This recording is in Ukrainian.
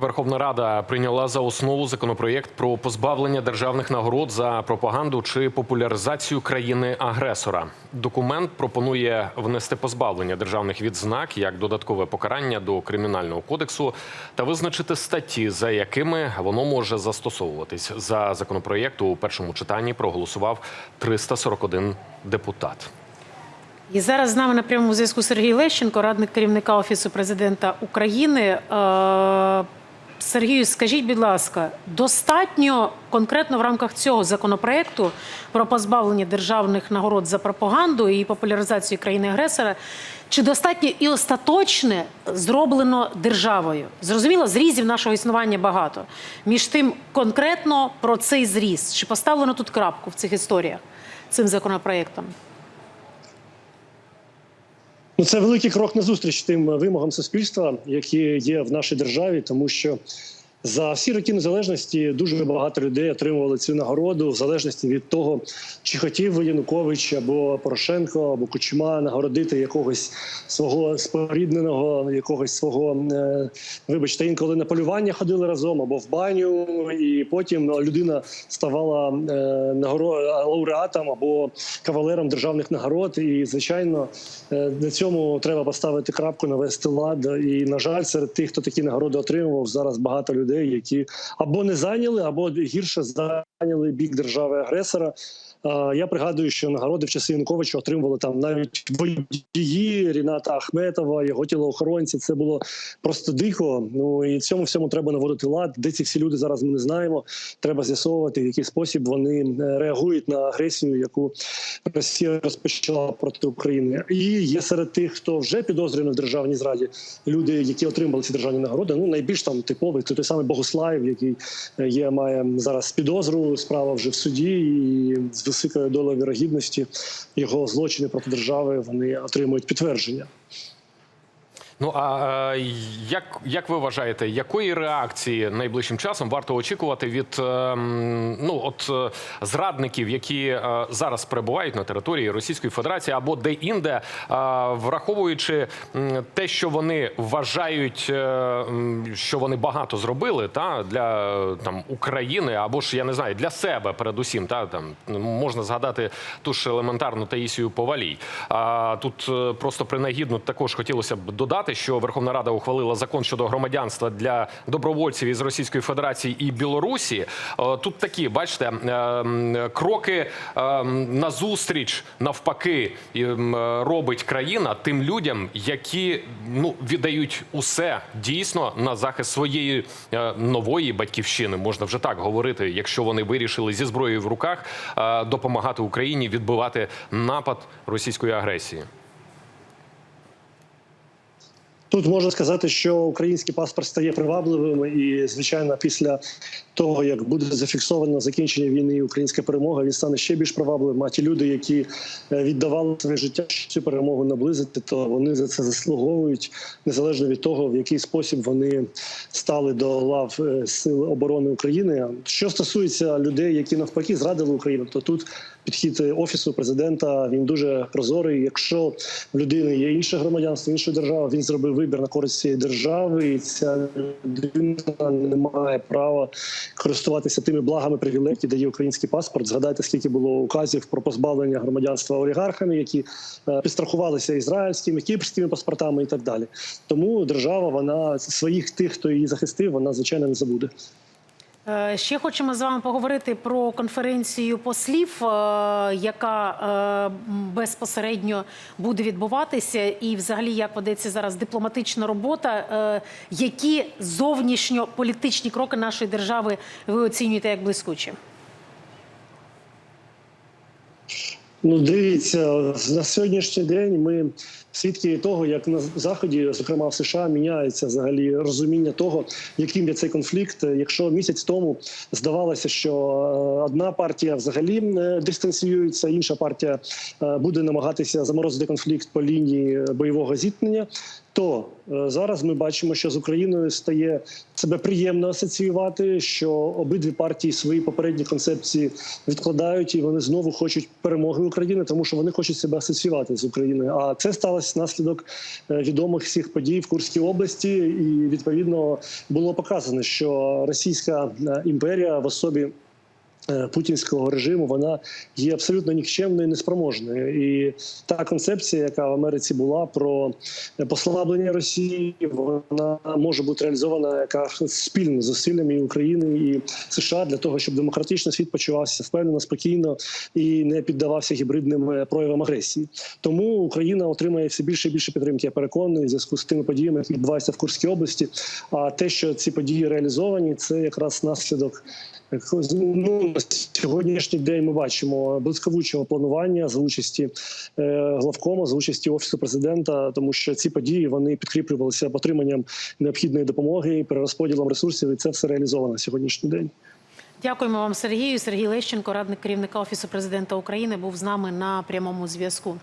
Верховна Рада прийняла за основу законопроєкт про позбавлення державних нагород за пропаганду чи популяризацію країни-агресора. Документ пропонує внести позбавлення державних відзнак як додаткове покарання до кримінального кодексу та визначити статті, за якими воно може застосовуватись. За законопроєкт у першому читанні проголосував 341 депутат. І зараз з нами на прямому зв'язку Сергій Лещенко, радник керівника Офісу президента України. Сергію, скажіть, будь ласка, достатньо конкретно в рамках цього законопроекту про позбавлення державних нагород за пропаганду і популяризацію країни-агресора, чи достатньо і остаточне зроблено державою? Зрозуміло, зрізів нашого існування багато. Між тим, конкретно про цей зріз, чи поставлено тут крапку в цих історіях цим законопроектом? Ну, це великий крок назустріч тим вимогам суспільства, які є в нашій державі, тому що за всі роки незалежності дуже багато людей отримували цю нагороду в залежності від того, чи хотів Янукович або Порошенко, або Кучма нагородити якогось свого спорідненого, якогось свого, е, вибачте, інколи на полювання ходили разом або в баню, і потім людина ставала е, лауреатом або кавалером державних нагород. І звичайно, е, на цьому треба поставити крапку, навести лад. І на жаль, серед тих, хто такі нагороди отримував, зараз багато людей, які або не зайняли, або гірше зайняли бік держави агресора. Я пригадую, що нагороди в часи Януковича отримували там навіть водії Ріната Ахметова, його тілоохоронці. Це було просто дико. Ну і цьому всьому треба наводити лад. Де ці всі люди зараз ми не знаємо. Треба з'ясовувати, в який спосіб вони е, реагують на агресію, яку Росія розпочала проти України. І є серед тих, хто вже підозрює в державній зраді, люди, які отримали ці державні нагороди. Ну найбільш там типовий це той самий Богослаєв, який е, є, має зараз підозру. Справа вже в суді, і з високою долею вірогідності його злочини проти держави вони отримують підтвердження. Ну а е, як, як ви вважаєте, якої реакції найближчим часом варто очікувати від е, ну от е, зрадників, які зараз перебувають на території Російської Федерації або де-інде, враховуючи те, що вони вважають, що вони багато зробили та для там України, або ж я не знаю, для себе передусім, та там можна згадати ту ж елементарну Таїсію Повалій. А тут просто принагідно також хотілося б додати, що Верховна Рада ухвалила закон щодо громадянства для добровольців із Російської Федерації і Білорусі. Е, Тут такі, бачите, е, кроки е, назустріч навпаки і, м, е, робить країна тим людям, які ну віддають усе дійсно на захист своєї нової батьківщини. Можна вже так говорити, якщо вони вирішили зі зброєю в руках допомагати Україні відбивати напад російської агресії. Тут можна сказати, що український паспорт стає привабливим, і звичайно, після того як буде зафіксовано закінчення війни, і українська перемога, він стане ще більш привабливим. А ті люди, які е, віддавали своє життя, щоб цю перемогу наблизити, то вони за це заслуговують незалежно від того, в який спосіб вони стали до лав е, сил оборони України. Що стосується людей, які навпаки зрадили Україну, то тут підхід офісу президента він дуже прозорий. Якщо в людини є інше громадянство, іншої держави, він зробив вибір на користь цієї держави, і ця людина не має права користуватися тими благами привілеї, які дає український паспорт. Згадайте, скільки було указів про позбавлення громадянства олігархами, які е, підстрахувалися ізраїльськими, кіпрськими паспортами і так далі. Тому держава вона своїх тих, хто її захистив, вона звичайно не забуде. Е, Ще хочемо з вами поговорити про конференцію послів, е, яка е, безпосередньо буде відбуватися, і взагалі як ведеться зараз дипломатична робота. Які зовнішньополітичні кроки нашої держави ви оцінюєте як блискучі? Ну, дивіться, на сьогоднішній день ми свідки того, як на заході, зокрема в США, міняється взагалі розуміння того, яким є цей конфлікт. Якщо місяць тому здавалося, що е, одна партія взагалі е, дистанціюється, інша партія е, буде намагатися заморозити конфлікт по лінії бойового зіткнення. то зараз ми бачимо, що з Україною стає себе приємно асоціювати, що обидві партії свої попередні концепції відкладають, і вони знову хочуть перемоги України, тому що вони хочуть себе асоціювати з Україною. А це сталося внаслідок е, відомих всіх подій в Курській області, і відповідно було показано, що Російська е, імперія в особі путінського режиму вона є абсолютно нікчемною і неспроможною. І та концепція, яка в Америці була про послаблення Росії, вона може бути реалізована якраз спільно зусиллями і України і США для того, щоб демократичний світ почувався впевнено, спокійно і не піддавався гібридним е, проявам агресії. Тому Україна отримає все більше і більше підтримки. Я переконаний в зв'язку з тими подіями, які відбуваються в Курській області. А те, що ці події реалізовані, це якраз наслідок. Ну, на сьогоднішній день ми бачимо близьковучого планування за участі е, главкома, за участі офісу президента, тому що ці події вони підкріплювалися отриманням необхідної допомоги, перерозподілом ресурсів, і це все реалізовано на сьогоднішній день. Дякуємо вам, Сергію. Сергій Лещенко, радник керівника офісу президента України, був з нами на прямому зв'язку.